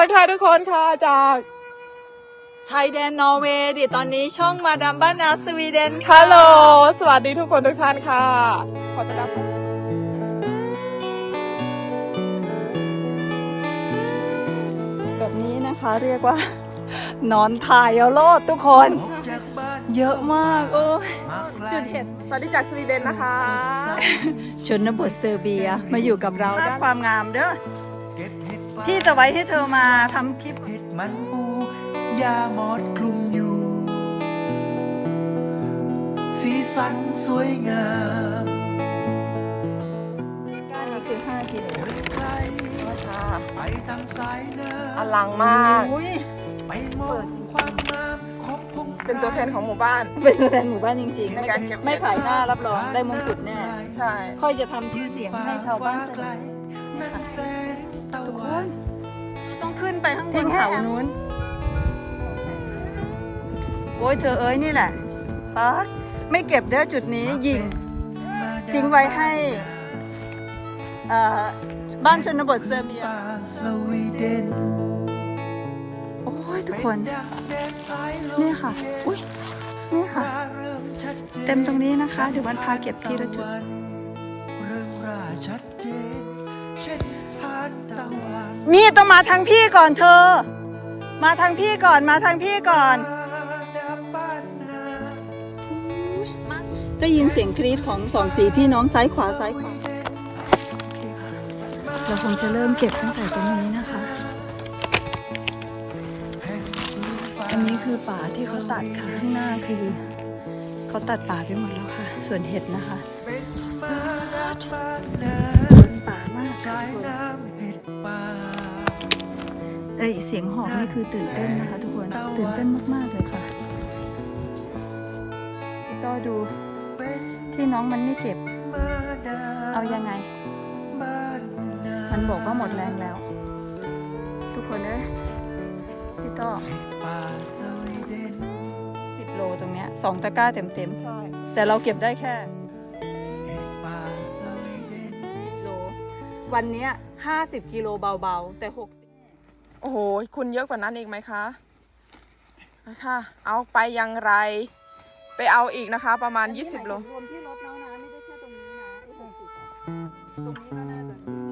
ทักทายทุกคนค่ะจากชายแดนนอร์เวย์ดิตอนนี้ช่องมาดามบ้านนาสวีเดนค่ะฮัลโหลสวัสดีทุกคนทุกท่านค่ะ ขอต้อนรับแบบนี้นะคะเรียกว่า นอนถ่ายเอาโลดทุกคน เยอะมากโอ้ยจุดเห็นสวัสดีจากสวีเดนนะคะ ชนบทเซอร์เบียมาอยู่กับเราด้านความงามเด้อ พี่จะไว้ให้เธอมาทำคลิป เห็ดมันปูยาหมอดคลุมอยู่ สีสันสวยงามก้านนี้คือ5กิโลเดินไกลไปตามสายน้อลังมาก อุ้ยำไปมองความงามของพงเป็นตัวแทนของหมู่บ้าน เป็นตัวแทนหมู่บ้านจริงๆ ในการเก็บไม่ขายหน้ารับรองได้มงกุฎแน่ ใช่ ค่อยจะทำชื่อเสียงให้ชาวบ้านไกลนั่น ต้องขึ้นไปข้างบนเขานู้น โอ้ยเธอเอ้ยนี่แหละป๊าดไม่เก็บเด้อจุดนี้ยิง ทิ้งไว้ให้เอ่อบ้านชนบทเซอร์เบียป่าสวีเดนโอ้ยทุกคนดังแดนสายลมนี่ค่ะ อุ้ยนี่ค่ะเริ่มชัดจนเต็มตรงนี้นะคะเดี๋ยววันพาเก็บทีละจุด เริ่มราชัดเจนเช่นทา นตะวันนี่ต้องมาทางพี่ก่อนเธอ มาทางพี่ก่อนมาทางพี่ก่อนดับบ้านนาได้ยินเสียงกรี๊ดของสองสีพี่น้องซ้ายขวาซ้ายขวาเราคงจะเริ่มเก็บตั้งแต่ตรงนี้นะคะ อันนี้คือป่าที่เขาตัดค่ะข้างหน้าคือเขาตัดป่าไปหมดแล้วค่ะ ส่วนเห็ดนะคะเป็นมาบ้านนาเป็นป่ามากค่ะ เอ้ยเสียงหอบนี่คือตื่นเต้นนะคะ ทุกคนตื่นเต้นมาก ๆ เลยค่ะพี่ต้อดูเป็นที่น้องมันไม่เก็บมาดาเอายังไงบ้านนามันบอกว่าหมดแรงแล้ว ทุกคนเอ้ยพี่ต้อป่าสวีเดนสิบโลตรงเนี้ยสองตะกร้าเต็มใช่ๆแต่เราเก็บได้แค่ป่าสวีเดนโลวันเนี้ยห้าสิบกิโลเบาๆ แต่หกสิบ โอ้โห คุณเยอะกว่านั้นอีกไหมคะนะคะเอาไปอยังไร ไปเอาอีกนะคะ ประมาณ 20 โล รวมที่รถแล้วนะ ไม่ได้แค่ตรงนี้นะไอ้ตรงนี้ก็น่าจะ